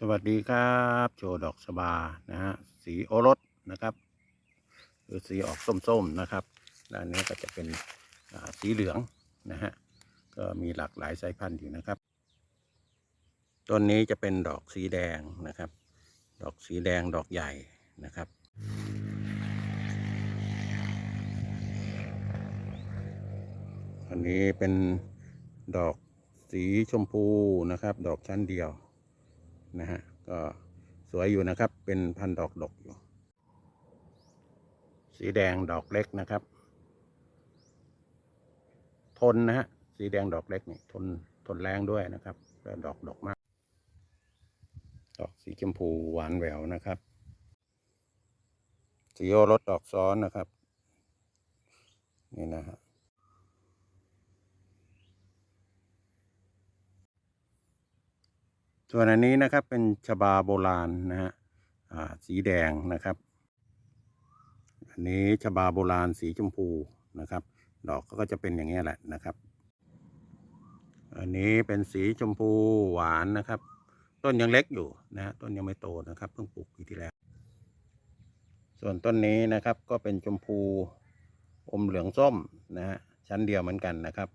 สวัสดีครับ โชว์ดอกสบานะฮะสีโอรสนะครับหรือสีออกส้มๆนะครับด้านนี้ก็จะเป็นสีเหลืองนะฮะก็มีหลากหลายสายพันธุ์อยู่นะครับต้นนี้จะเป็นดอกสีแดงนะครับ ดอกสีแดงดอกใหญ่นะครับอันนี้เป็นดอกสีชมพูนะครับ ดอกชั้นเดียว นะฮะก็สวยอยู่นะครับ เป็นพันดอกดกอยู่ สีแดงดอกเล็กนะครับ ทนนะฮะสีแดงดอกเล็กนี่ทนทนแรงด้วยนะครับแล้วดอกดอกมาก ดอกสีชมพูหวานแหววนะครับสีโอรสดอกซ้อนนะครับ นี่นะฮะ ส่วนอันนี้นะครับเป็นชบาโบราณนะฮะสีแดงนะครับ อันนี้ชบาโบราณสีชมพูนะครับ ดอกก็จะเป็นอย่างนี้แหละนะครับ อันนี้เป็นสีชมพูหวานนะครับ ต้นยังเล็กอยู่นะฮะต้นยังไม่โตนะครับ เพิ่งปลูกปีที่แล้ว ส่วนต้นนี้นะครับก็เป็นชมพูอมเหลืองส้มนะฮะชั้นเดียวเหมือนกันนะครับ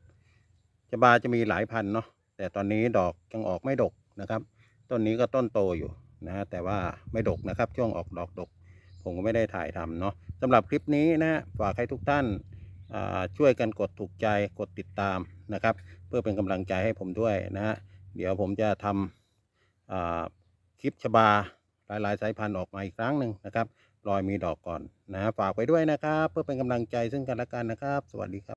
ชบาจะมีหลายพันเนาะแต่ตอนนี้ดอกยังออกไม่ดก นะครับ ต้นนี้ก็ต้นโตอยู่นะฮะแต่ว่าไม่ดกนะครับ ช่วงออกดอกดก ผมก็ไม่ได้ถ่ายทำเนาะสำหรับคลิปนี้นะฝากให้ทุกท่านช่วยกันกดถูกใจกดติดตามนะครับ เพื่อเป็นกำลังใจให้ผมด้วยนะฮะเดี๋ยวผมจะทำคลิปชบาหลายๆ สายพันธุ์ออกมาอีกครั้งหนึ่งนะครับรอยมีดอกก่อนนะฮะฝากไว้ด้วยนะครับ เพื่อเป็นกำลังใจซึ่งกันและกันนะครับ สวัสดีครับ